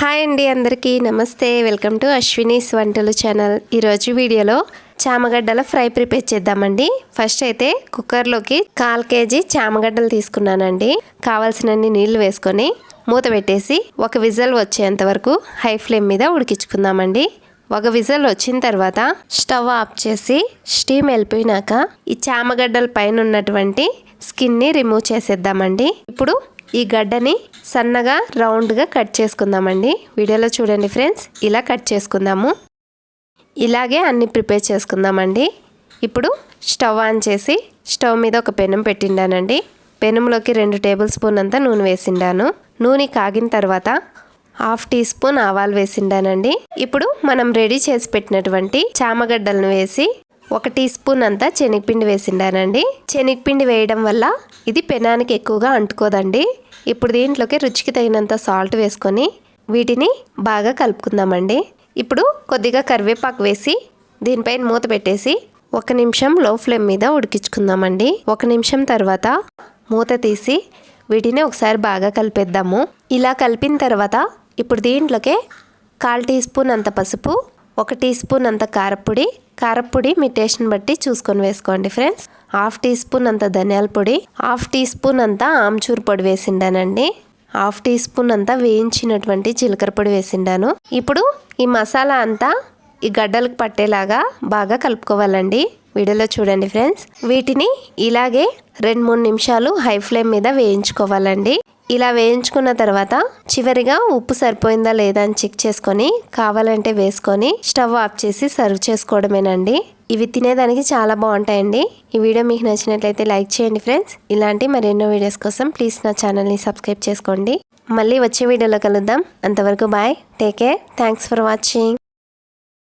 Hi అండి అందరికీ. నమస్తే. వెల్కమ్ టు అశ్వినీస్ వంటలు ఛానల్. ఈరోజు వీడియోలో చామగడ్డల ఫ్రై ప్రిపేర్ చేద్దామండి. ఫస్ట్ అయితే కుక్కర్లోకి కాల్ కేజీ చామగడ్డలు తీసుకున్నానండి. కావాల్సినన్ని నీళ్ళు వేసుకొని మూత పెట్టేసి ఒక విజల్ వచ్చేంత వరకు హై ఫ్లేమ్ మీద ఉడికించుకుందామండి. ఒక విజల్ వచ్చిన తర్వాత స్టవ్ ఆఫ్ చేసి స్టీమ్ వెళ్ళిపోయినాక ఈ చామగడ్డల పైన ఉన్నటువంటి స్కిన్ని రిమూవ్ చేసేద్దామండి. ఇప్పుడు ఈ గడ్డని సన్నగా రౌండ్గా కట్ చేసుకుందామండి. వీడియోలో చూడండి ఫ్రెండ్స్ ఇలా కట్ చేసుకుందాము. ఇలాగే అన్ని ప్రిపేర్ చేసుకుందామండి. ఇప్పుడు స్టవ్ ఆన్ చేసి స్టవ్ మీద ఒక పెనం పెట్టిండానండి. పెనంలోకి రెండు టేబుల్ స్పూన్ అంతా నూనె వేసిండాను. నూనె కాగిన తర్వాత హాఫ్ టీ స్పూన్ ఆవాలు వేసిండానండి. ఇప్పుడు మనం రెడీ చేసి పెట్టినటువంటి చామగడ్డలను వేసి ఒక టీ స్పూన్ అంతా శనగపిండి వేసిండానండి. శనగపిండి వేయడం వల్ల ఇది పెనానికి ఎక్కువగా అంటుకోదండి. ఇప్పుడు దీంట్లోకి రుచికి తగినంత సాల్ట్ వేసుకొని వీటిని బాగా కలుపుకుందామండి. ఇప్పుడు కొద్దిగా కరివేపాకు వేసి దీనిపైన మూత పెట్టేసి ఒక నిమిషం లో ఫ్లేమ్ మీద ఉడికించుకుందామండి. ఒక నిమిషం తర్వాత మూత తీసి వీటిని ఒకసారి బాగా కలిపేద్దాము. ఇలా కలిపిన తర్వాత ఇప్పుడు దీంట్లోకే కాల్ టీ స్పూన్ అంత పసుపు ఒక టీ స్పూన్ అంత కారపొడి కారపొడి మీ టేస్ట్ని బట్టి చూసుకొని వేసుకోండి ఫ్రెండ్స్. హాఫ్ టీ స్పూన్ అంత ధనియాల పొడి హాఫ్ టీ స్పూన్ అంతా ఆమ్చూర్ పొడి వేసిండానండి. హాఫ్ టీ స్పూన్ అంతా వేయించినటువంటి జీలకర్ర పొడి వేసిండాను. ఇప్పుడు ఈ మసాలా అంతా ఈ గడ్డలకు పట్టేలాగా బాగా కలుపుకోవాలండి. వీడియోలో చూడండి ఫ్రెండ్స్. వీటిని ఇలాగే రెండు మూడు నిమిషాలు హై ఫ్లేమ్ మీద వేయించుకోవాలండి. ఇలా వేయించుకున్న తర్వాత చివరిగా ఉప్పు సరిపోయిందా లేదా అని చెక్ చేసుకొని కావాలంటే వేసుకొని స్టవ్ ఆఫ్ చేసి సర్వ్ చేసుకోవడమేనండి. ఇవి తినేదానికి చాలా బాగుంటాయండి. ఈ వీడియో మీకు నచ్చినట్లయితే లైక్ చేయండి ఫ్రెండ్స్. ఇలాంటి మరెన్నో వీడియోస్ కోసం ప్లీజ్ నా ఛానల్ని సబ్స్క్రైబ్ చేసుకోండి. మళ్ళీ వచ్చే వీడియోలో కలుద్దాం. అంతవరకు bye. Take care. Thanks for watching.